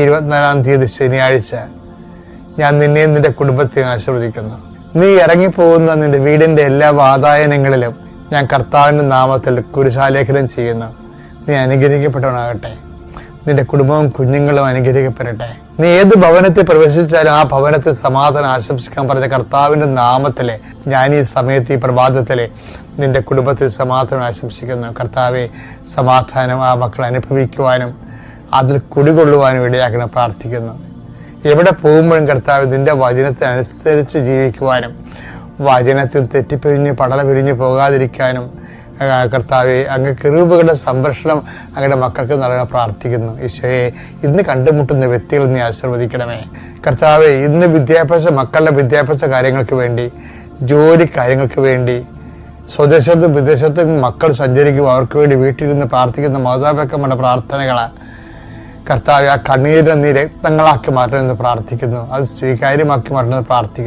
ഇരുപത്തിനാലാം തീയതി ശനിയാഴ്ച ഞാൻ നിന്നെയും നിന്റെ കുടുംബത്തെയും ആശീർവദിക്കുന്നു. നീ ഇറങ്ങിപ്പോകുന്ന നിന്റെ വീടിന്റെ എല്ലാ വാതായനങ്ങളിലും ഞാൻ കർത്താവിന്റെ നാമത്തിൽ കുരിശാലേഖനം ചെയ്യുന്നു. നീ അനുഗ്രഹിക്കപ്പെട്ടവനാകട്ടെ. നിന്റെ കുടുംബവും കുഞ്ഞുങ്ങളും അനുഗ്രഹിക്കപ്പെടട്ടെ. നീ ഏത് ഭവനത്തിൽ പ്രവേശിച്ചാലും ആ ഭവനത്തിൽ സമാധാനം ആശംസിക്കാൻ പറഞ്ഞ കർത്താവിന്റെ നാമത്തിലെ ഞാൻ ഈ സമയത്ത് ഈ പ്രഭാതത്തിലെ നിന്റെ കുടുംബത്തിൽ സമാധാനം ആശംസിക്കുന്നു. കർത്താവെ സമാധാനം ആ മക്കൾ അനുഭവിക്കുവാനും അതിൽ കുടികൊള്ളുവാനും ഇടയാക്കണം പ്രാർത്ഥിക്കുന്നു. എവിടെ പോകുമ്പോഴും കർത്താവ് നിന്റെ വചനത്തെ അനുസരിച്ച് ജീവിക്കുവാനും വചനത്തിൽ തെറ്റിപ്പിരിഞ്ഞ് പടല പിരിഞ്ഞ് പോകാതിരിക്കാനും കർത്താവെ അങ്ങ് കിറൂബുകളുടെ സംരക്ഷണം അങ്ങയുടെ മക്കൾക്ക് നൽകണം പ്രാർത്ഥിക്കുന്നു. ഈശോയെ ഇന്ന് കണ്ടുമുട്ടുന്ന വ്യക്തികൾ നീ ആശീർവദിക്കണമേ. കർത്താവെ ഇന്ന് വിദ്യാഭ്യാസ മക്കളുടെ വിദ്യാഭ്യാസ കാര്യങ്ങൾക്ക് വേണ്ടി ജോലി കാര്യങ്ങൾക്ക് വേണ്ടി സ്വദേശത്തും വിദേശത്തും മക്കൾ സഞ്ചരിക്കും അവർക്ക് വേണ്ടി വീട്ടിലിരുന്ന് പ്രാർത്ഥിക്കുന്ന മാതാപിതാക്കന്മാരുടെ പ്രാർത്ഥനകളാണ് കർത്താവ് ആ കണ്ണീരിനെ നീ രക്തങ്ങളാക്കി മാറ്റണമെന്ന് പ്രാർത്ഥിക്കുന്നു. അത് സ്വീകാര്യമാക്കി മാറ്റണമെന്ന് പ്രാർത്ഥിക്കുന്നു.